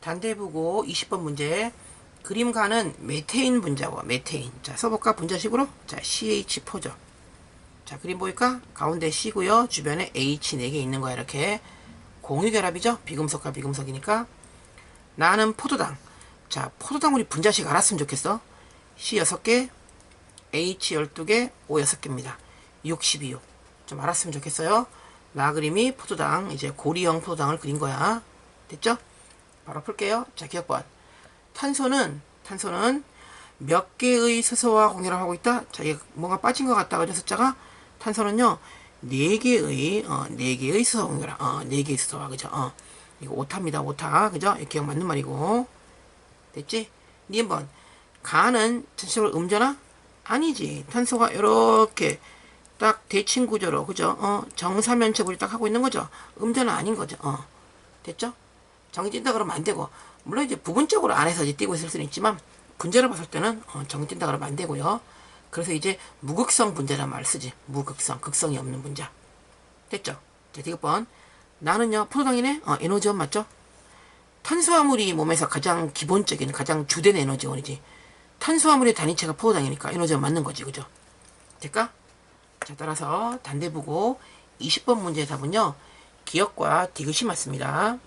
단대부고 20번 문제. 그림가는 메테인 분자고 메테인. 자, 써볼까? 분자식으로. 자, CH4죠. 자, 그림 보니까 가운데 C고요. 주변에 H 4개 있는 거야. 이렇게. 공유결합이죠. 비금속과 비금속이니까. 나는 포도당. 자, 포도당 우리 분자식 알았으면 좋겠어. C 6개, H 12개, O 6개입니다. 62요. 좀 알았으면 좋겠어요. 나 그림이 포도당, 이제 고리형 포도당을 그린 거야. 됐죠? 바로 풀게요. 자, 기억번. 탄소는, 탄소는 몇 개의 수소와 공유를 하고 있다? 자, 이게 뭔가 빠진 것 같다. 그죠? 숫자가? 탄소는요, 네 개의, 어, 네 개의 수소 공유라. 어, 네 개의 수소와, 그죠? 어, 이거 오타입니다. 오타. 그죠? 기억 맞는 말이고. 됐지? 니번 가는 전체적으로 음전화? 아니지. 탄소가 이렇게 딱 대칭 구조로 그죠? 어, 정사면체물이 딱 하고 있는 거죠. 음전화 아닌 거죠. 어. 됐죠? 정해진다 그러면 안 되고 물론 이제 부분적으로 안에서 이제 띄고 있을 수는 있지만 분자를 봤을 때는 어, 정해진다 그러면 안 되고요. 그래서 이제 무극성 분자란 말을 쓰지. 무극성, 극성이 없는 분자. 됐죠? 자, 디귿번 나는요 포도당이네. 어, 에너지원 맞죠? 탄수화물이 몸에서 가장 기본적인 가장 주된 에너지원이지. 탄수화물의 단위체가 포도당이니까 에너지원 맞는 거지, 그죠? 될까? 자, 따라서 단대부고 20번 문제의 답은요. 기억과 디귿이 맞습니다.